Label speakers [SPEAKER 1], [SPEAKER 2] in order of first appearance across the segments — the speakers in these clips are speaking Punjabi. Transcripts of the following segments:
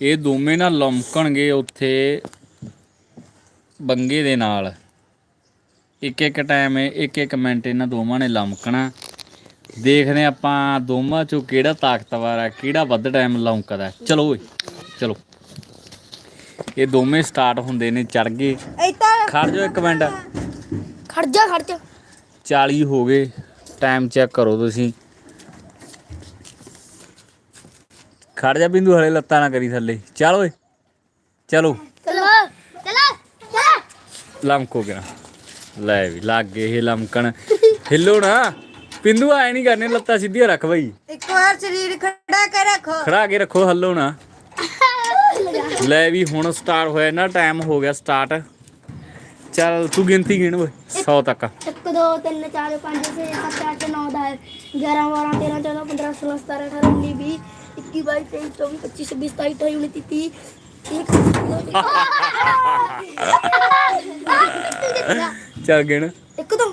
[SPEAKER 1] ਇਹ ਦੋਵੇਂ ਨਾ ਲਮਕਣਗੇ ਉੱਥੇ ਬੰਗੇ ਦੇ ਨਾਲ ਇੱਕ ਇੱਕ ਟਾਈਮ ਇੱਕ ਇੱਕ ਮਿੰਟ ਇਹਨਾਂ ਦੋਵਾਂ ਨੇ ਲਮਕਣਾ ਦੇਖਦੇ ਆਪਾਂ ਦੋਵਾਂ ਚੋਂ ਕਿਹੜਾ ਤਾਕਤਵਰ ਆ ਕਿਹੜਾ ਵੱਧ ਟਾਈਮ ਲਮਕਦਾ ਚਲੋ ਓਏ ਚਲੋ ਇਹ ਦੋਵੇਂ ਸਟਾਰਟ ਹੁੰਦੇ ਨੇ ਚੜ ਗਏ
[SPEAKER 2] ਖੜ ਜਾ ਇੱਕ ਮਿੰਟ ਖੜ
[SPEAKER 1] ਜਾ ਖੜ ਜਾ 40 ਹੋ ਗਏ ਟਾਈਮ ਚੈੱਕ ਕਰੋ ਤੁਸੀਂ ਖੜ ਜਾ ਬਿੰਦੂ ਹਲੇ ਲੱਤਾਂ ਨਾ ਕਰੀ ਥੱਲੇ ਚੱਲ ਓਏ ਚਲੋ ਲਮਕੋ ਗਿਆ ਲੈ ਵੀ ਲੱਗ ਗਏ ਇਹ ਲਮਕਣ ਹਿੱਲੋ ਨਾ ਪਿੰਦੂ ਐ ਨਹੀਂ ਕਰਨੇ ਲੱਤਾਂ ਸਿੱਧੀਆਂ ਰੱਖ ਬਈ
[SPEAKER 2] ਇੱਕ ਵਾਰ ਸਰੀਰ ਖੜਾ ਕੇ ਰੱਖੋ
[SPEAKER 1] ਖੜਾ ਕੇ ਰੱਖੋ ਹੱਲੋ ਨਾ ਲੈ ਵੀ ਹੁਣ ਸਟਾਰਟ ਹੋਇਆ ਨਾ ਟਾਈਮ ਹੋ ਗਿਆ ਸਟਾਰਟ ਚੱਲ ਤੂੰ ਗਿਣਤੀ ਗਿਣ ਓਏ 100 ਤੱਕ 1 2 3 4 5 6 7 8 9 10 11 12 13 14 15 16 17 18 19 20 इक्कीस बाईस तेईस चौबीस पच्चीस छब्बीस सताईस अठाई उन्नीस तीस ਚੱਲ ਗਿਣ एकदम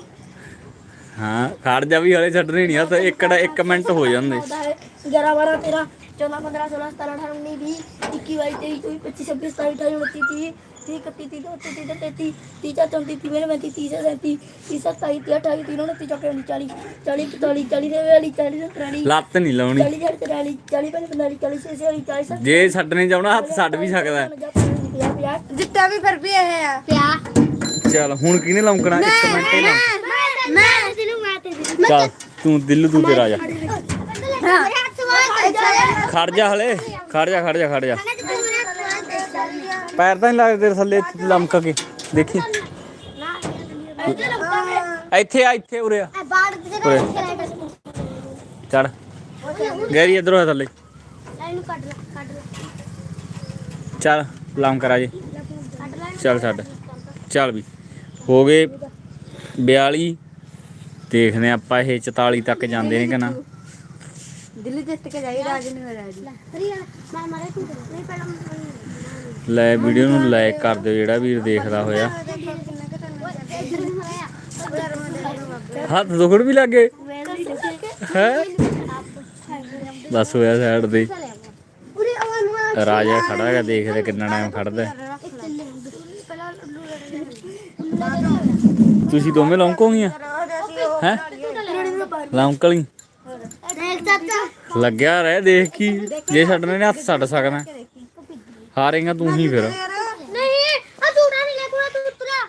[SPEAKER 1] ਹਾਂ ਖੜ ਜਾ ਵੀ ਹਲੇ ਛੱਡਣੀ ਨਹੀਂ ਆ ਤਾਂ ਇੱਕੜਾ 1 ਮਿੰਟ ਹੋ ਜਾਂਦੇ
[SPEAKER 2] 11 12 13 14 15 16 17 18 19 20 21 22 23 24 25 26 27 28 29 30 तीस ਤੀ ਚਾ बत्तीस ਤੀ तैतीस ਮੈਂ ਤੀ चौंतीस तीस ਤੀ ਤੀ तीस ਸਾਈ ਤੀ सत्ताईस ਤੀ अठाई ਤੀ उनतीस चौकी ਚਾਲੀ ਚਾਲੀ ਪਤਾਲੀ ਚਾਲੀ ਦੇ बयाली ਚਾਲੀ से त्राली ਲੱਤ ਨਹੀਂ ਲਾਉਣੀ ਚਾਲੀ ਚਾਲੀ त्राली चाली ਚਾਲੀ पंताली चाली छे ਚਾਲੀ चाली ਜੇ ਛੱਡਨੇ ਚਾਹਣਾ ਹੱਥ ਛੱਡ ਵੀ ਸਕਦਾ ਹੈ। ਜਿੱਤਾ ਵੀ ਫਿਰ ਵੀ ਇਹ ਆ ਪਿਆ
[SPEAKER 1] ਚਲ ਹੁਣ ਕਿਹਨੇ ਲੌਂਕਣਾ ਇੱਕ ਮਿੰਟ ਹੀ ਨਾ ਮੈਂ ਮੈਂ ਤੈਨੂੰ ਮੈਂ ਤੇ ਚਲ ਤੂੰ ਦਿਲ ਤੂੰ ਤੇਰਾ ਜਾ ਖੜ ਜਾ ਹਲੇ ਖੜ ਜਾ ਖੜ ਜਾ ਖੜ ਜਾ ਪੈਰ ਤਾਂ ਨਹੀਂ ਲੱਗਦੇ ਥੱਲੇ ਲਮਕ ਕੇ ਦੇਖੀ ਇੱਥੇ ਆ ਇੱਥੇ ਉਰੇ ਆ ਉਰੇ ਚੜ ਗੈਰੀ ਇਧਰੋਂ ਆ ਥੱਲੇ ਚੱਲ ਲਾਮ ਕਰਾ ਜੀ ਚੱਲ ਛੱਡ ਚੱਲ ਵੀ ਹੋ ਗਏ 42 ਦੇਖਦੇ ਆਪਾਂ ਇਹ 44 ਤੱਕ ਜਾਂਦੇ ਨੇ ਕਿ ਨਾ ਦਿੱਲੀ ਜਿੱਤ ਕੇ ਜਾਈ ਰਾਜ ਨਹੀਂ ਹੋ ਨਹੀਂ ਨਹੀਂ ਪਹਿਲਾਂ ਲੈ ਵੀਡੀਓ ਨੂੰ ਲਾਈਕ ਕਰ ਦਿਓ ਜਿਹੜਾ ਵੀਰ ਦੇਖਦਾ ਹੋਇਆ ਹੱਥ ਦੁਖੜ ਵੀ ਲੱਗੇ ਹੈ ਬਸ ਹੋਇਆ ਸਾਈਡ ਦੇ ਰਾਜਾ ਖੜਾ ਹੈ ਦੇਖਦੇ ਕਿੰਨਾ ਟਾਈਮ ਖੜਦਾ ਤੁਸੀਂ ਦੋਵੇਂ ਲੌਂਕੋਗੀਆਂ ਹੈ ਲੌਂਕਲੀ ਲੱਗਿਆ ਰਹਿ ਦੇਖ ਕੀ ਜੇ ਛੱਡਣੇ ਨੇ ਹੱਥ ਛੱਡ ਸਕਣਾ हारेगा तू ही फिर नहीं अब उठा नहीं ले पूरा तू उतरा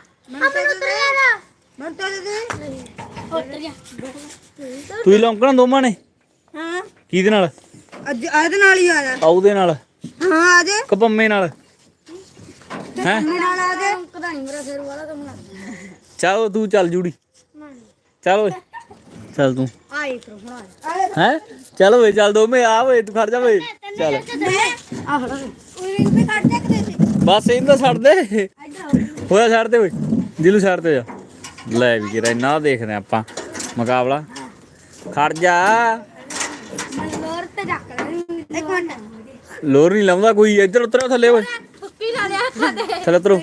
[SPEAKER 1] अपन उतर गया मन तो दे नहीं उतर गया ਤੂੰ ਹੀ ਲੌਂਕਣਾ ਦੋਵਾਂ ਨੇ ਹਾਂ ਕਿਹਦੇ ਨਾਲ ਅੱਜ ਇਹਦੇ ਨਾਲ ਹੀ ਆ ਜਾ ਆਉ ਦੇ ਨਾਲ ਹਾਂ ਆ ਜਾ ਕਪੰਮੇ ਨਾਲ ਹੈ ਮੇਰੇ ਨਾਲ ਆ ਜਾ ਕਦਾ ਨਹੀਂ ਮੇਰਾ ਸਿਰ ਵਾਲਾ ਕੰਮ ਕਰਦਾ ਚਲੋ ਤੂੰ ਚੱਲ ਜੂੜੀ ਚਲੋ ਚੱਲ ਤੂੰ ਆਏ ਕਰੋ ਹੁਣ ਆਏ ਹੈ ਚਲੋ ਵੇ ਚੱਲ ਦੋ ਮੈਂ ਆ ਵੇ ਤੂੰ ਖੜ ਜਾ ਵੇ ਚੱਲ ਆ ਖੜਾ ਬਸ ਇਹਨੂੰ ਤਾਂ ਛੱਡ ਦੇ ਹੋਇਆ ਛੱਡ ਦੇ ਓਏ ਜਿੱਲੂ ਛੱਡ ਦੇ ਜਾ ਲੈ ਵੀ ਕਿਰਾ ਨਾ ਦੇਖਦੇ ਆਪਾਂ ਮੁਕਾਬਲਾ ਖੜ ਜਾ ਲੋਰ ਤੇ ਰੱਖ ਲੈ ਇੱਕ ਮਿੰਟ ਲੋਰ ਨਹੀਂ ਲਾਉਂਦਾ ਕੋਈ ਇੱਧਰ ਉੱਤਰ ਥੱਲੇ ਓਏ ਫੁੱਕੀ ਲਾ ਲਿਆ ਥੱਲੇ ਥੱਲੇ ਉਤਰੋ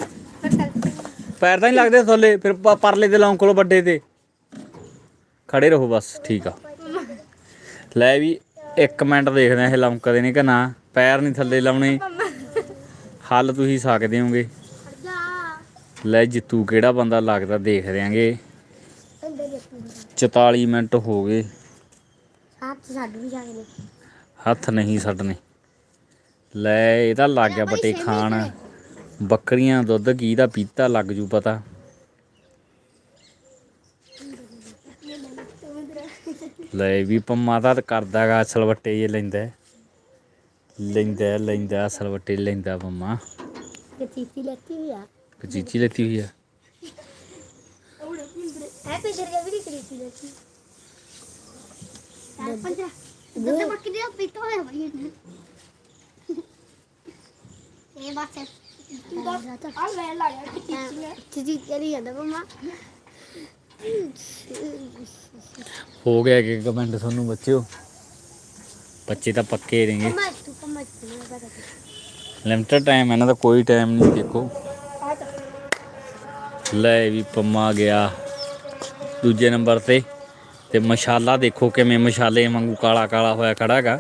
[SPEAKER 1] ਪੈਰ ਤਾਂ ਨਹੀਂ ਲੱਗਦੇ ਥੱਲੇ ਫਿਰ ਪਰਲੇ ਦੇ ਲਾਉਂ ਕੋਲ ਵੱਡੇ ਤੇ ਖੜੇ ਰਹੋ ਬਸ ਠੀਕ ਆ ਲੈ ਵੀ 1 ਮਿੰਟ ਦੇਖਦੇ ਆ ਇਹ ਲੰਕਦੇ ਨੇ ਕਿ ਨਾ ਪੈਰ ਨਹੀਂ ਥੱਲੇ ਲਾਉਣੇ ਹੱਲ ਤੁਸੀਂ ਸਕਦੇ ਹੋਗੇ ਲੈ ਜਿੱਤੂ ਕਿਹੜਾ ਬੰਦਾ ਲੱਗਦਾ ਦੇਖ ਰਿਆਂਗੇ 44 ਮਿੰਟ ਹੋ ਗਏ ਹੱਥ ਛੱਡ ਵੀ ਜਾਣੇ ਹੱਥ ਨਹੀਂ ਛੱਡਨੇ ਲੈ ਇਹ ਤਾਂ ਲੱਗ ਗਿਆ ਬਟੇ ਖਾਣ ਬੱਕਰੀਆਂ ਦੁੱਧ ਕੀ ਦਾ ਪੀਤਾ ਲੱਗ ਜੂ ਪਤਾ ਲੈ ਵੀ ਪੰਮਾ ਦਾ ਕਰਦਾਗਾ ਅਸਲ ਵੱਟੇ ਜੇ ਲੈਂਦਾ ਲੈਂਦਾ ਲੈਂਦਾ ਸਲਵੱਟੇ ਲੈਂਦਾ ਮੰਮਾ ਕਚੀਚੀ ਲੱਤੀ ਹੋਈ ਆ ਕਚੀਚੀ ਲੱਤੀ ਹੋਈ ਆ ਐ ਪਿੱਛੇ ਗਿਆ ਵੀ ਕਚੀਚੀ ਲੱਤੀ ਇਹ ਹੋ ਗਿਆ ਕਿ ਕਮੈਂਟ ਤੁਹਾਨੂੰ ਬੱਚਿਓ ਬੱਚੇ ਤਾਂ ਪੱਕੇ ਰਹਿਣਗੇ ਲਿਮਟਡ ਟਾਈਮ ਇਹਨਾਂ ਦਾ ਕੋਈ ਟਾਈਮ ਨਹੀਂ ਦੇਖੋ ਲੈ ਵੀ ਪੰਮਾ ਗਿਆ ਦੂਜੇ ਨੰਬਰ ਤੇ ਤੇ ਮਸ਼ਾਲਾ ਦੇਖੋ ਕਿਵੇਂ ਮਸ਼ਾਲੇ ਵਾਂਗੂ ਕਾਲਾ ਕਾਲਾ ਹੋਇਆ ਖੜਾ ਹੈਗਾ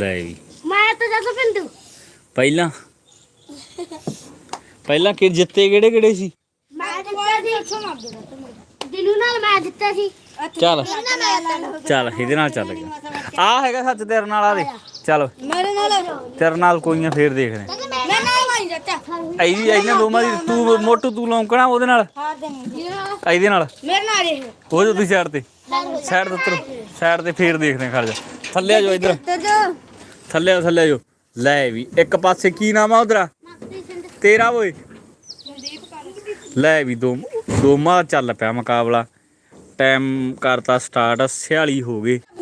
[SPEAKER 1] ਲੈ ਵੀ ਮੈਂ ਤਾਂ ਜਦੋਂ ਪਿੰਦੂ ਪਹਿਲਾਂ ਪਹਿਲਾਂ ਕਿ ਜਿੱਤੇ ਕਿਹੜੇ ਕਿਹੜੇ ਸੀ ਮੈਂ ਤਾਂ ਜਿੱਤੇ ਦੀ ਅੱਛਾ ਮਾਰ ਇਹਨੂੰ ਨਾਲ ਮੈਂ ਦਿੱਤਾ ਸੀ ਚੱਲ ਚੱਲ ਇਹਦੇ ਨਾਲ ਚੱਲ ਆ ਹੈਗਾ ਸੱਚ ਤੇਰੇ ਨਾਲ ਆ ਦੇ ਚੱਲ ਮੇਰੇ ਨਾਲ ਤੇਰੇ ਨਾਲ ਕੋਈਆਂ ਫੇਰ ਦੇਖਦੇ ਮੈਂ ਨਾਲ ਮਾਈ ਜੱਟਾ ਆਈ ਦੀ ਇਹਨਾਂ ਦੋਵਾਂ ਦੀ ਤੂੰ ਮੋਟੂ ਤੂੰ ਲੌਂਕਣਾ ਉਹਦੇ ਨਾਲ ਆਈ ਦੇ ਨਾਲ ਮੇਰੇ ਨਾਲ ਇਹ ਉਹ ਜੋ ਤੁਸੀਂ ਸਾਈਡ ਤੇ ਸਾਈਡ ਦੇ ਉੱਤਰ ਸਾਈਡ ਤੇ ਫੇਰ ਦੇਖਦੇ ਖੜ ਜਾ ਥੱਲੇ ਆ ਜਾਓ ਇੱਧਰ ਥੱਲੇ ਆ ਥੱਲੇ ਆ ਜਾਓ ਲੈ ਵੀ ਇੱਕ ਪਾਸੇ ਕੀ ਨਾਮ ਆ ਉਧਰ ਤੇਰਾ ਓਏ ਲੈ ਵੀ ਦੋ ਦੋਮਾ ਚੱਲ ਪਿਆ ਮੁਕਾਬਲਾ ਟਾਈਮ ਕਰਤਾ ਸਟਾਰਟ 46 ਹੋ ਗਏ